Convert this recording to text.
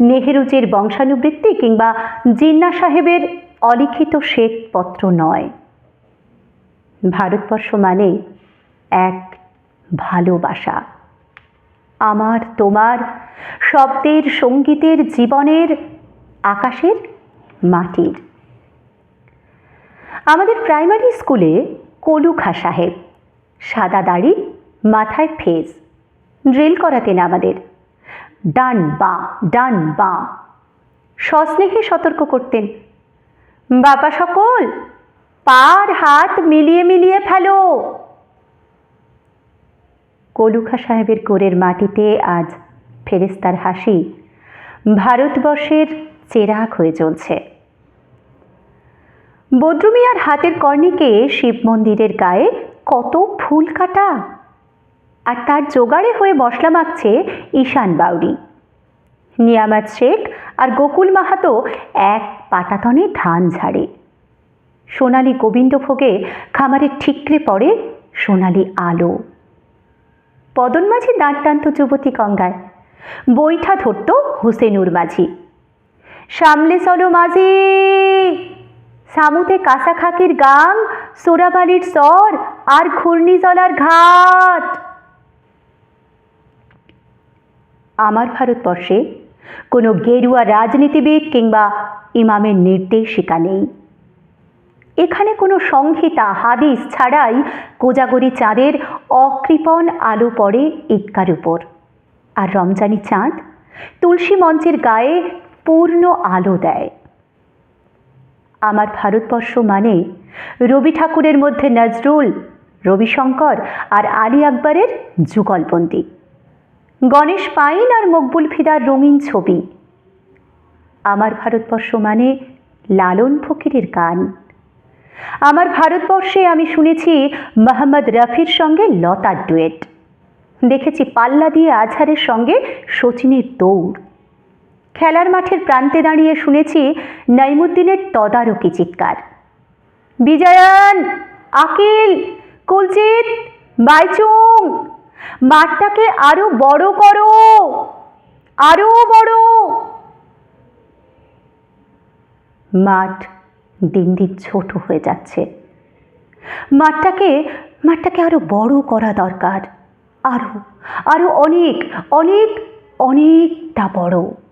নেহেরুজির বংশানুবৃত্তি কিংবা জিন্না সাহেবের অলিখিত শ্বেতপত্র নয়। ভারতবর্ষ মানে এক ভালোবাসা। আমার, তোমার, শব্দের, সঙ্গীতের, জীবনের, আকাশের, মাটির। আমাদের প্রাইমারি স্কুলে কলুখা সাহেব, সাদা দাড়ি, মাথায় ফেজ ড্রিল করাতেন আমাদের। ডান বা ডান বা। সস্নেহে সতর্ক করতেন। বাবা সকল, পার হাত মিলিয়ে মিলিয়ে ফেলো। কলুখা সাহেবের কোরের মাটিতে আজ ফেরেস্তার হাসি ভারতবর্ষের চেরাগ হয়ে চলছে বদ্রুমিয়ার হাতের কর্ণিকে শিব মন্দিরের গায়ে কত ফুল কাটা। আর তার জোগাড়ে হয়ে মশলা মাখছে ঈশান বাউরি। নিয়ামত শেখ আর গোকুল মাহাতো এক পাটাতনে ধান ঝাড়ে। সোনালি গোবিন্দভোগে খামারের ঠিকরে পড়ে সোনালি আলো। পদন মাঝি দাঁড় যুবতী গঙ্গায়, বৈঠা ধরত হোসেনুর মাঝি। সামলে চলো মাঝি। সামুতে কাঁসা খাকির গাং, সোরাবালির স্বর আর ঘূর্ণিজলার ঘাট। আমার ভারতবর্ষে কোনো গেরুয়া রাজনীতিবিদ কিংবা ইমামের নির্দেশিকা নেই। এখানে কোনো সংহিতা, হাদিস ছাড়াই কোজাগরি চাঁদের অকৃপণ আলো পড়ে ঈদকার উপর। আর রমজানি চাঁদ তুলসী মঞ্চের গায়ে পূর্ণ আলো দেয়। আমার ভারতবর্ষ মানে রবি ঠাকুরের মধ্যে নজরুল, রবিশঙ্কর আর আলী আকবরের যুগলবন্দি। গণেশ পাইন আর মকবুল ফিদার রঙিন ছবি। আমার ভারতবর্ষ মানে লালন ফকিরের গান। আমার ভারতবর্ষে আমি শুনেছি মোহাম্মদ রফির সঙ্গে লতার ডুয়েট। দেখেছি পাল্লা দিয়ে আজহারের সঙ্গে সচিনের দৌড়। খেলার মাঠের প্রান্তে দাঁড়িয়ে শুনেছি নাইমুদ্দিনের তদারকি চিৎকার। বিজয়ন, আকিল, কুলজিৎ, বাইচুং মাঠটাকে আরও বড় করো। আরও বড়। মাঠ দিন দিন ছোট হয়ে যাচ্ছে। মাঠটাকে মাঠটাকে আরও বড় করা দরকার। আরও আরও অনেক অনেক, অনেকটা বড়।